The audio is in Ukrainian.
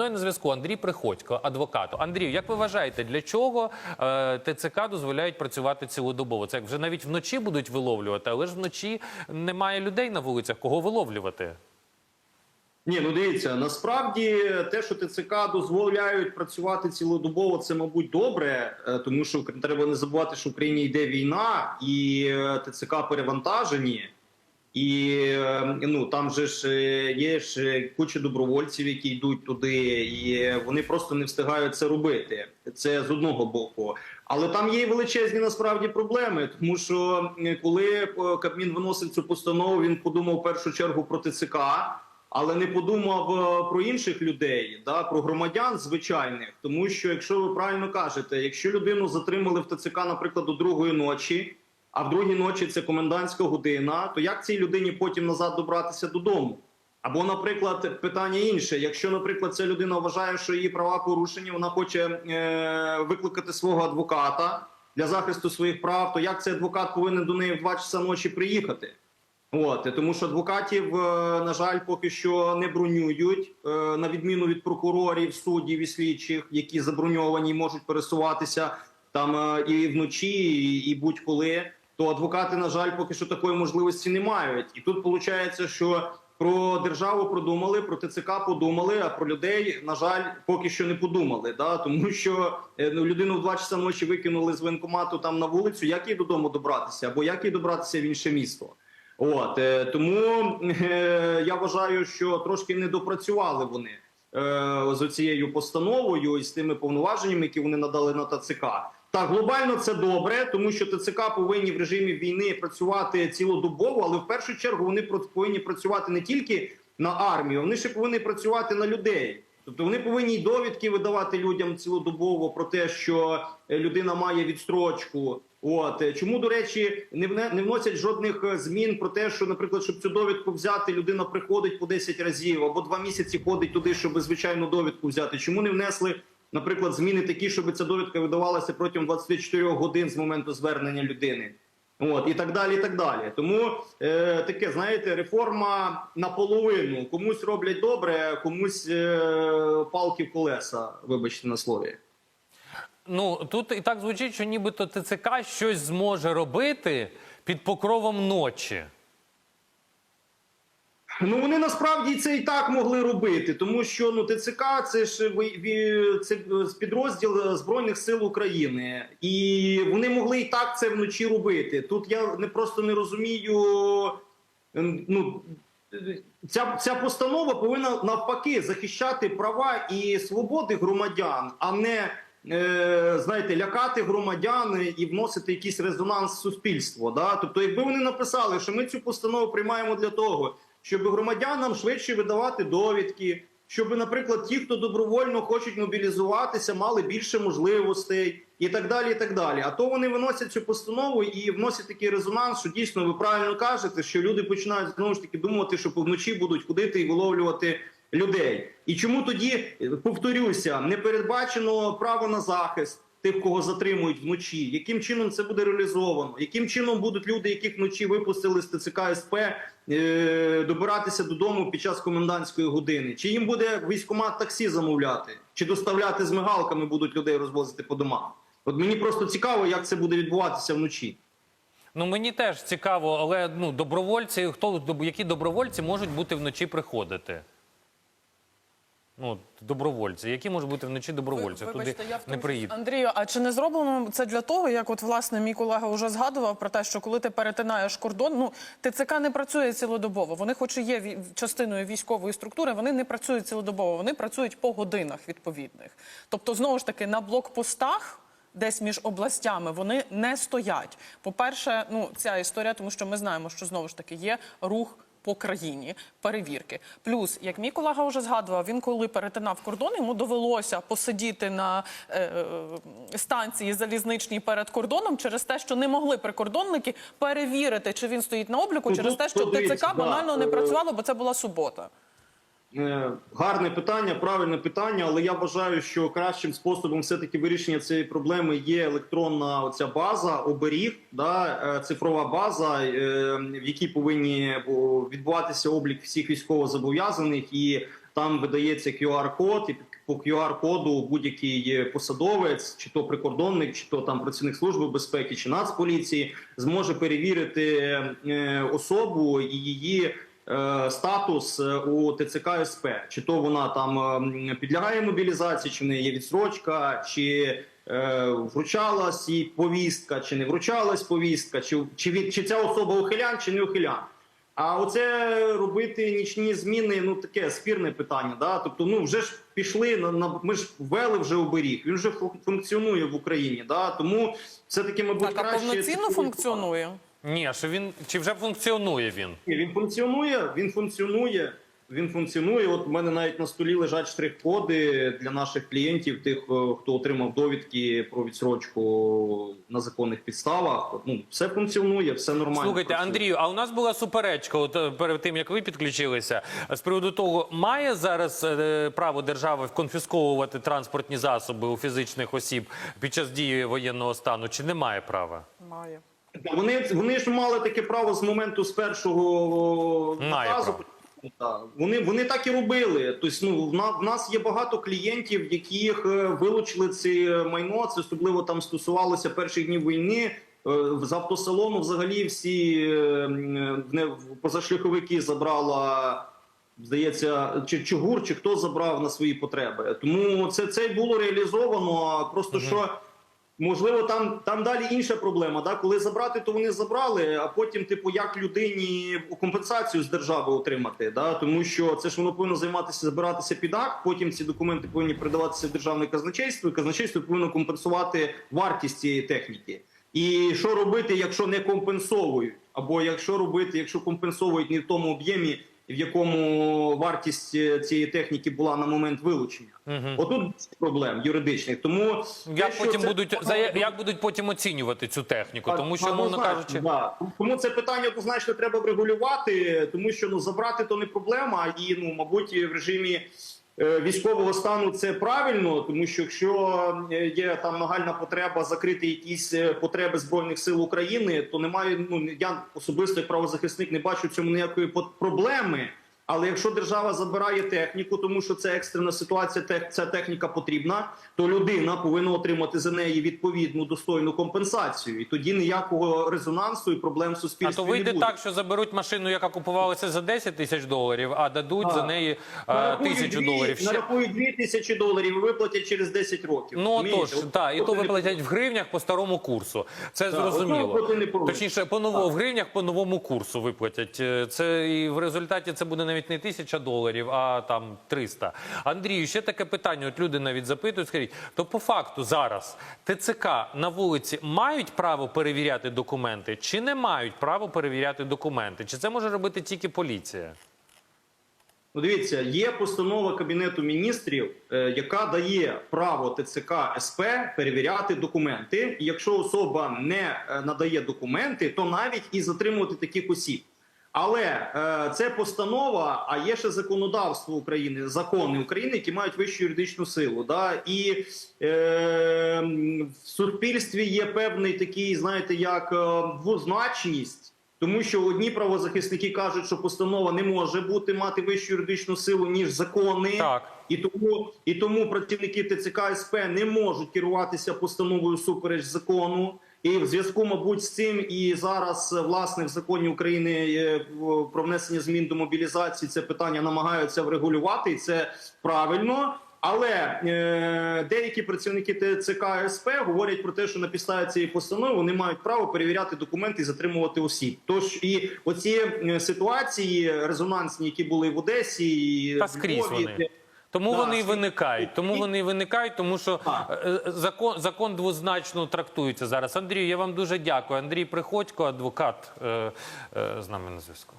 мною на зв'язку Андрій Приходько, адвокат. Андрію, як ви вважаєте, для чого е, ТЦК дозволяють працювати цілодобово? Це вже навіть вночі будуть виловлювати, але ж вночі немає людей на вулицях. Кого виловлювати? Ні, ну дивіться, насправді те, що ТЦК дозволяють працювати цілодобово, це мабуть добре, е, тому що треба не забувати, що в Україні йде війна, і е, ТЦК перевантажені. І е, ну там же ж е, є ж е, куча добровольців, які йдуть туди, і вони просто не встигають це робити. Це з одного боку. Але там є величезні насправді проблеми, тому що коли Кабмін виносив цю постанову, він подумав в першу чергу про ТЦК, але не подумав про інших людей, да про громадян звичайних. Тому що, якщо ви правильно кажете, якщо людину затримали в ТЦК, наприклад, до другої ночі а в другій ночі це комендантська година. То як цій людині потім назад добратися додому? Або, наприклад, питання інше: якщо, наприклад, ця людина вважає, що її права порушені, вона хоче е, викликати свого адвоката для захисту своїх прав, то як цей адвокат повинен до неї в 2 часа ночі приїхати? От тому, що адвокатів, е, на жаль, поки що не бронюють, е, на відміну від прокурорів, суддів і слідчих, які заброньовані можуть пересуватися там е, і вночі, і будь-коли. То адвокати, на жаль, поки що такої можливості не мають. І тут виходить, що про державу продумали, про ТЦК подумали, а про людей, на жаль, поки що не подумали. Да? Тому що е, ну, людину в 2 часа ночі викинули з воєнкомату там на вулицю. Як їй додому добратися, або як їй добратися в інше місто? От е, тому е, я вважаю, що трошки не допрацювали вони е, з цією постановою і з тими повноваженнями, які вони надали на ТЦК. Так, глобально це добре, тому що ТЦК повинні в режимі війни працювати цілодобово, але в першу чергу вони повинні працювати не тільки на армію, вони ще повинні працювати на людей. Тобто вони повинні й довідки видавати людям цілодобово про те, що е, людина має відстрочку. От Е, чому до речі не вносять жодних е, змін про те, що, наприклад, щоб цю довідку взяти, людина приходить по 10 разів або два місяці ходить туди, щоб звичайну довідку взяти. Чому не внесли, наприклад, зміни такі, щоб ця довідка видавалася протягом 24 годин з моменту звернення людини? От і так далі, і так далі. Тому е, таке, знаєте, реформа наполовину. Комусь роблять добре, комусь е, палки в колеса. Вибачте на слові. Ну тут і так звучить, що нібито ТЦК щось зможе робити під покровом ночі. Ну вони насправді це і так могли робити, тому що ну ТЦК це ж це підрозділ збройних сил України, і вони могли і так це вночі робити. Тут я не просто не розумію. ем, Ну ця, ця постанова повинна навпаки захищати права і свободи громадян, а не е, знаєте, лякати громадян і вносити якийсь резонанс в суспільство. Да? Тобто, якби вони написали, що ми цю постанову приймаємо для того, щоб громадянам швидше видавати довідки, щоб, наприклад, ті, хто добровольно хочуть мобілізуватися, мали більше можливостей і так далі. і так далі. А то вони виносять цю постанову і вносять такий резонанс, що дійсно ви правильно кажете, що люди починають знову ж таки думати, що вночі будуть ходити і виловлювати людей. І чому тоді повторюся, не передбачено право на захист тих, кого затримують вночі? Яким чином це буде реалізовано? Яким чином будуть люди, яких вночі випустили з ТЦК СП, е, добиратися додому під час комендантської години? Чи їм буде військкомат таксі замовляти, чи доставляти з мигалками будуть людей розвозити по домам? От мені просто цікаво, як це буде відбуватися вночі. Ну мені теж цікаво, але ну добровольці, хто які добровольці можуть бути вночі приходити? Ну, добровольці, які можуть бути вночі добровольці? Ви- вибачте, я Туди тому не приїдуть. Андрію, а чи не зроблено це для того, як от власне мій колега вже згадував про те, що коли ти перетинаєш кордон, ну ТЦК не працює цілодобово. Вони, хоч і є частиною військової структури, вони не працюють цілодобово, вони працюють по годинах відповідних. Тобто, знову ж таки, на блокпостах. Десь між областями вони не стоять. По-перше, ну ця історія, тому що ми знаємо, що знову ж таки є рух по країні перевірки. Плюс, як мій колега вже згадував, він коли перетинав кордон, йому довелося посидіти на е, е, станції залізничній перед кордоном через те, що не могли прикордонники перевірити, чи він стоїть на обліку, Ну, через те, що ТЦК банально не е, працювало, бо це була субота. Е, Гарне питання, правильне питання, але я вважаю, що кращим способом все-таки вирішення цієї проблеми є електронна оця база, оберіг, да, е, цифрова база, е, в якій повинні відбуватися облік всіх військовозобов'язаних і там видається QR-код, і по QR-коду будь-який посадовець, чи то прикордонник, чи то там працівник служби безпеки, чи нацполіції, зможе перевірити особу і її. Е, Статус е, у ТЦК СП, чи то вона там ем, підлягає мобілізації, чи в неї є відсрочка, чи е, вручалась їй повістка, чи не вручалась повістка, чи, чи, від, чи ця особа ухилян, чи не ухилян. А оце робити нічні зміни, ну таке спірне питання. Да? Тобто, ну вже ж пішли на, на ми ж ввели вже оберіг. Він вже фу- функціонує в Україні. Да? Тому все таки, мабуть, Так, а краще повноцінно це- функціонує. Ні, а що він чи вже функціонує він? Ні, Він функціонує, він функціонує. Він функціонує. От у мене навіть на столі лежать штрих-коди для наших клієнтів, тих, е, хто отримав довідки про відсрочку на законних підставах. Ну все функціонує, все нормально. Слухайте, працює. Андрію, а у нас була суперечка, от е, перед тим як ви підключилися, з приводу того, має зараз е, право держави конфісковувати транспортні засоби у фізичних осіб під час дії воєнного стану, чи не має права? Має. Вони, вони ж мали таке право з моменту з першого наказу. Вони, вони так і робили. Тобто, ну, в, нас є багато клієнтів, яких е, вилучили це майно. Це особливо там стосувалося перших днів війни. Е, З автосалону взагалі всі е, позашляховики забрала. Здається, чи Чугур, чи хто забрав на свої потреби. Тому це, це було реалізовано. Просто що Можливо, там, там далі інша проблема. Да? Коли забрати, то вони забрали, а потім, типу, як людині компенсацію з держави отримати. Да? Тому що це ж воно повинно займатися, збиратися під акт, потім ці документи повинні передаватися в державне казначейство, і казначейство повинно компенсувати вартість цієї техніки. І що робити, якщо не компенсовують? Або якщо робити, якщо компенсовують не в тому об'ємі, в якому вартість е, цієї техніки була на момент вилучення? Отут проблем юридичних. Тому Як те, потім це- будуть за як будуть потім оцінювати цю техніку? Тому що, мовно Однозначно, кажучи, да. тому це питання однозначно треба врегулювати, тому що ну забрати то не проблема, і ну мабуть в режимі. Е, Військового стану це правильно, тому що якщо е, є там нагальна потреба закрити якісь е, потреби збройних сил України, то немає. Ну я особисто як правозахисник не бачу цьому ніякої проблеми. Але якщо держава забирає техніку, тому що це екстрена ситуація, ця техніка потрібна, то людина повинна отримати за неї відповідну достойну компенсацію. І тоді ніякого резонансу і проблем в а то вийде не буде. так, що заберуть машину, яка купувалася за 10 тисяч доларів, а дадуть А. за неї е, Нарахують тисячу дві- доларів. Ще нарахують дві тисячі доларів і виплатять через 10 років. Ну отож, так, і то виплатять в гривнях по старому курсу. Це Так, зрозуміло. Точніше, по новому в гривнях по новому курсу виплатять. Е, Це і в результаті це буде навіть не тисяча доларів, а там 300. Андрію, ще таке питання. От люди навіть запитують. Скажіть, то по факту зараз ТЦК на вулиці мають право перевіряти документи, чи не мають право перевіряти документи? Чи це може робити тільки поліція? Ну, дивіться, є постанова Кабінету міністрів, е, яка дає право ТЦК СП перевіряти документи. І якщо особа не е, надає документи, то навіть і затримувати таких осіб. Але е, це постанова, а є ще законодавство України, закони України, які мають вищу юридичну силу. Да? І е, в суспільстві є певний такий, знаєте, як е, двозначність. Тому що одні правозахисники кажуть, що постанова не може бути мати вищу юридичну силу ніж закони, Так. і тому і тому працівники ТЦК СП не можуть керуватися постановою супереч закону. І в зв'язку, мабуть, з цим і зараз власне в законі України е, про внесення змін до мобілізації це питання намагаються врегулювати, і це правильно. Але е, деякі працівники ТЦК СП говорять про те, що на підставі цієї постанови вони мають право перевіряти документи і затримувати осіб. Тож і оці е, ситуації резонансні, які були в Одесі, і Та скрізь Львові, вони. Тому Да, вони і виникають. Тому вони і виникають, тому що е, е, закон, закон двозначно трактується зараз. Андрію, я вам дуже дякую. Андрій Приходько, адвокат, е, з нами на зв'язку.